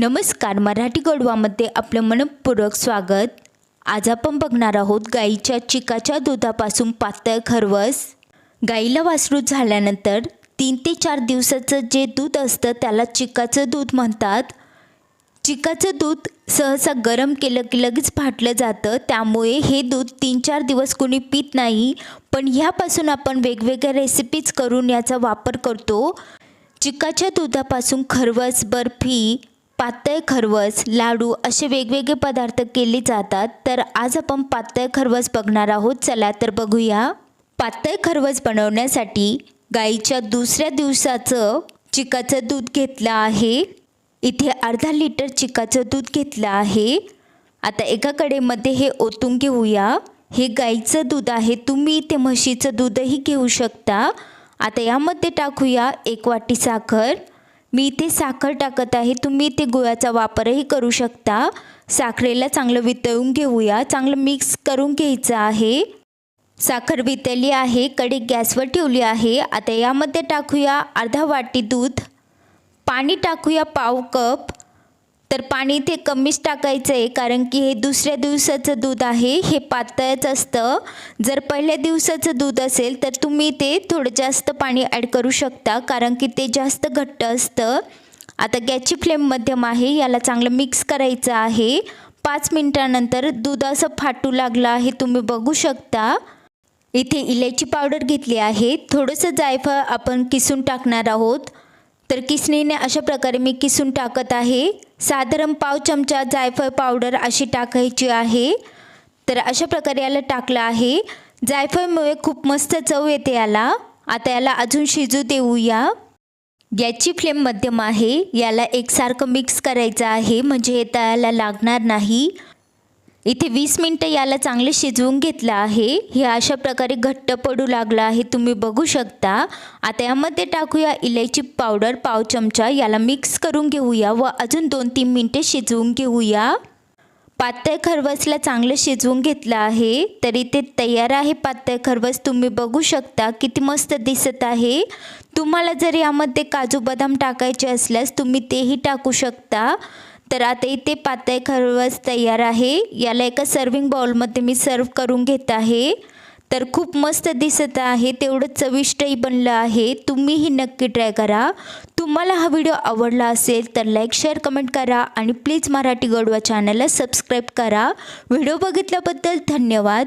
नमस्कार मराठी गोडवामध्ये आपलं मनपूर्वक स्वागत. आज आपण बघणार आहोत गाईच्या चिकाच्या दुधापासून पातळ खरवस. गाईला वासरूत झाल्यानंतर तीन ते चार दिवसाचं जे दूध असतं त्याला चिकाचं दूध म्हणतात. चिकाचं दूध सहसा गरम केलं की लगेच फाटलं जातं त्यामुळे हे दूध तीन चार दिवस कोणी पित नाही. पण ह्यापासून आपण वेगवेगळ्या रेसिपीज करून याचा वापर करतो. चिकाच्या दुधापासून खरवस बर्फी पातळ खरवस लाडू असे वेगवेगळे पदार्थ केले जातात. तर आज आपण पातळ खरवस बघणार आहोत. चला तर बघूया. पातळ खरवस बनवण्यासाठी गाईच्या दुसऱ्या दिवसाचं चिकाचं दूध घेतलं आहे. इथे अर्धा लिटर चिकाचं दूध घेतलं आहे. आता एका कडेमध्ये हे ओतून घेऊया. हे गाईचं दूध आहे. तुम्ही इथे म्हशीचं दूधही घेऊ शकता. आता यामध्ये टाकूया एक वाटी साखर. मी इथे साखर टाकत आहे तुम्ही इथे गुळाचा वापरही करू शकता. साखरेला चांगलं वितळून घेऊया. चांगलं मिक्स करून घ्यायचं आहे. साखर वितळली आहे कडी गॅसवर ठेवली आहे. आता यामध्ये टाकूया अर्धा वाटी दूध. पाणी टाकूया पाव कप. तर पाणी ते कमीच टाकायचं आहे कारण की हे दुसऱ्या दिवसाचं दूध आहे हे पातळच असतं. जर पहिल्या दिवसाचं दूध असेल तर तुम्ही ते थोडं जास्त पाणी ॲड करू शकता कारण की ते जास्त घट्ट असतं. आता गॅसची फ्लेम मध्यम आहे याला चांगलं मिक्स करायचं आहे. पाच मिनटानंतर दूध असं फाटू लागलं आहे तुम्ही बघू शकता. इथे इलायची पावडर घेतली आहे थोडंसं जायफळ आपण किसून टाकणार आहोत. तर किसणीने अशा प्रकारे मी किसून टाकत आहे. साधारण पाव चमचा जायफळ पावडर अशी टाकायची आहे. तर अशा प्रकारे याला टाकलं आहे. जायफळमुळे खूप मस्त चव येते याला. आता याला अजून शिजू देऊया. गॅसची फ्लेम मध्यम आहे. याला एकसारखं मिक्स करायचं आहे. म्हणजे हे तळायला लागणार नाही. इथे वीस मिनटं याला चांगलं शिजवून घेतलं आहे. हे अशा प्रकारे घट्ट पडू लागलं आहे. तुम्ही बघू शकता. आता यामध्ये टाकूया इलायची पावडर पाव चमचा. याला मिक्स करून घेऊया व अजून दोन तीन मिनटे शिजवून घेऊया. पातळ खरवसला चांगलं शिजवून घेतलं आहे. तरी ते तयार आहे पातळ खरवस. तुम्ही बघू शकता किती मस्त दिसत आहे. तुम्हाला जर यामध्ये काजू बदाम टाकायचे असल्यास तुम्ही तेही टाकू शकता. तर आता इथे पातळ खरवस तयार आहे. याला एका सर्विंग बाउलमध्ये मी सर्व करून घेत आहे. तर खूप मस्त दिसत आहे. तेवढं चविष्टही बनलं आहे. तुम्हीही नक्की ट्राय करा. तुम्हाला हा व्हिडिओ आवडला असेल तर लाईक शेअर कमेंट करा आणि प्लीज मराठी गडवा चॅनलला सबस्क्राईब करा. व्हिडिओ बघितल्याबद्दल धन्यवाद.